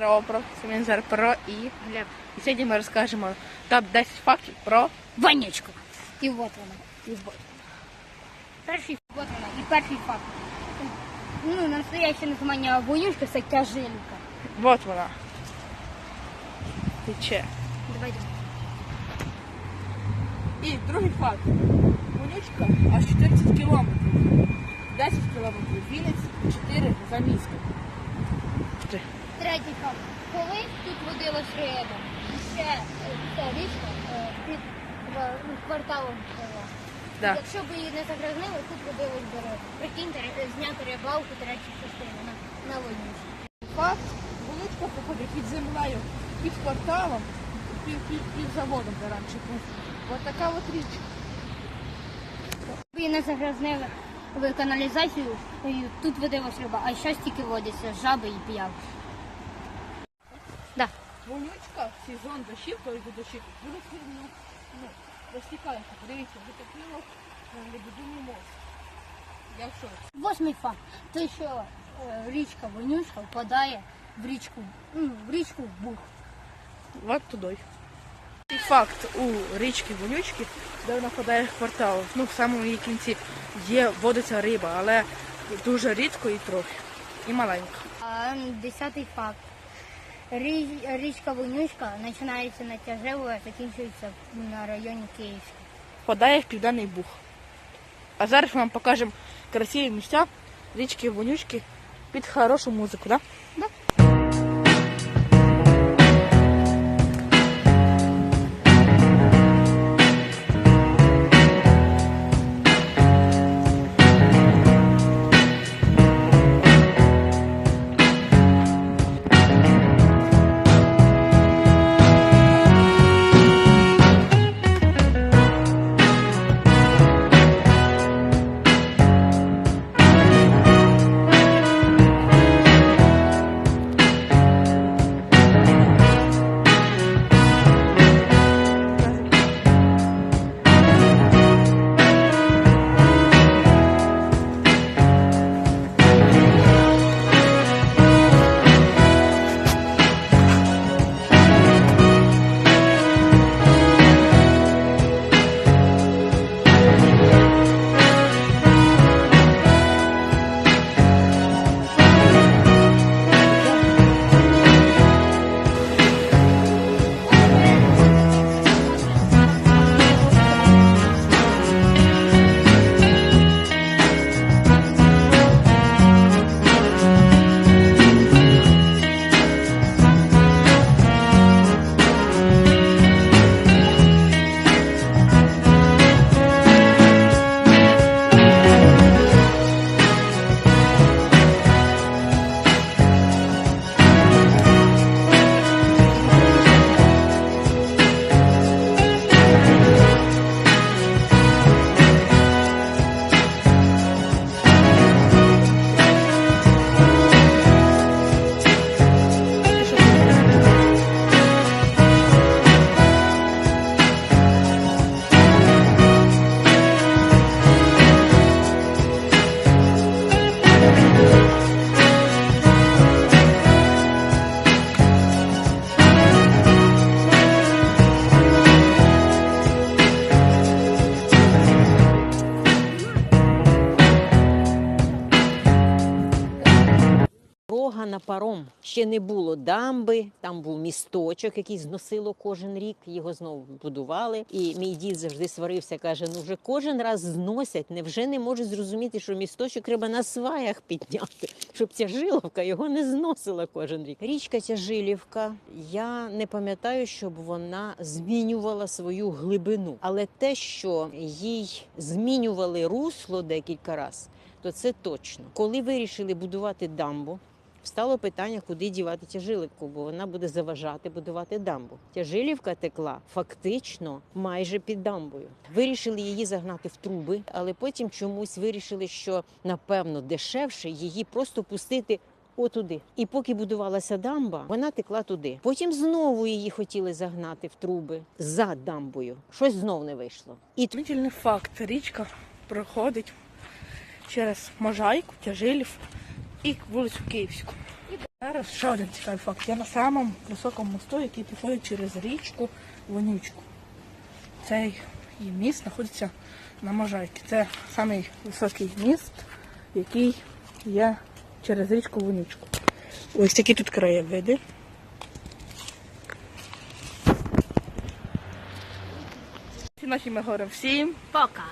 Робро, Семензар Про і Глеб. І сьогодні ми розкажемо топ-10 фактів про Ванечку. І от вона. І вот. Перший от вона. І перший факт. Ну, настоящее название вонюшка це тяжилка. Вот вона. Тече. Давайте. І другий факт. Вонючка аж 40 кілометрів. 10 кілометрів Вінниць, 4 за місто. Третій факт. Колись тут водилась риба. Ще е, ця річка е, під е, ну, кварталом була. Да. Якщо б її не загразнили, тут водилась би риба. Прикиньте, ри- зняти рибалку третю частину на, на вонючку. Факт. Вонючка проходить під землею, під кварталом, під, під, під заводом, де раніше був. Ось така от річка. Якби її не загразнили в каналізацію, і тут водилась риба, а зараз тільки водяться жаби і піявки. Вонючка в сезон дощів, коли йде дощі, дуже сильно ну, розтікається. Дивіться, затопило на Лебединий мост. Я в шоці. Восьмий факт. Те, що е, річка Вонючка впадає в річку, ну, в річку Буг. От туди. І факт у річки Вонючки, де вона впадає в квартал. Ну, в самому її кінці є, водиться риба, але дуже рідко і трохи. І маленька. Десятий факт. Рі- Річка Вонючка починається на Тяжеву, а закінчується на районі Київська. Впадає в південний буг. А зараз ми вам покажемо красиві місця річки Вонючки під хорошу музику, так? Да. Дорога на паром ще не було дамби. Там був місточок, який зносило кожен рік. Його знову будували. І мій дід завжди сварився. каже: ну вже кожен раз зносять. Невже не можуть зрозуміти, що місточок треба на сваях підняти, щоб ця жиловка його не зносила кожен рік. Річка ця жилівка. Я не пам'ятаю, щоб вона змінювала свою глибину, але те, що їй змінювали русло декілька разів, то це точно. Коли вирішили будувати дамбу, Встало питання, куди дівати тяжилівку, бо вона буде заважати будувати дамбу. Тяжилівка текла фактично майже під дамбою. Вирішили її загнати в труби, але потім чомусь вирішили, що напевно дешевше її просто пустити. Отуди. І поки будувалася дамба, вона текла туди. Потім знову її хотіли загнати в труби за дамбою. Щось знов не вийшло. І Удивительний факт. Річка проходить через Можайку, Тяжилів і вулицю Київську. Зараз ще один цікавий факт. Я на самому високому мосту, який проходить через річку Вонючку. Цей і міст знаходиться на Можайці. Це самий високий міст, який є через річку Вонючку. Ось такі тут краєвиди. Всі наші ми говоримо всім. Пока.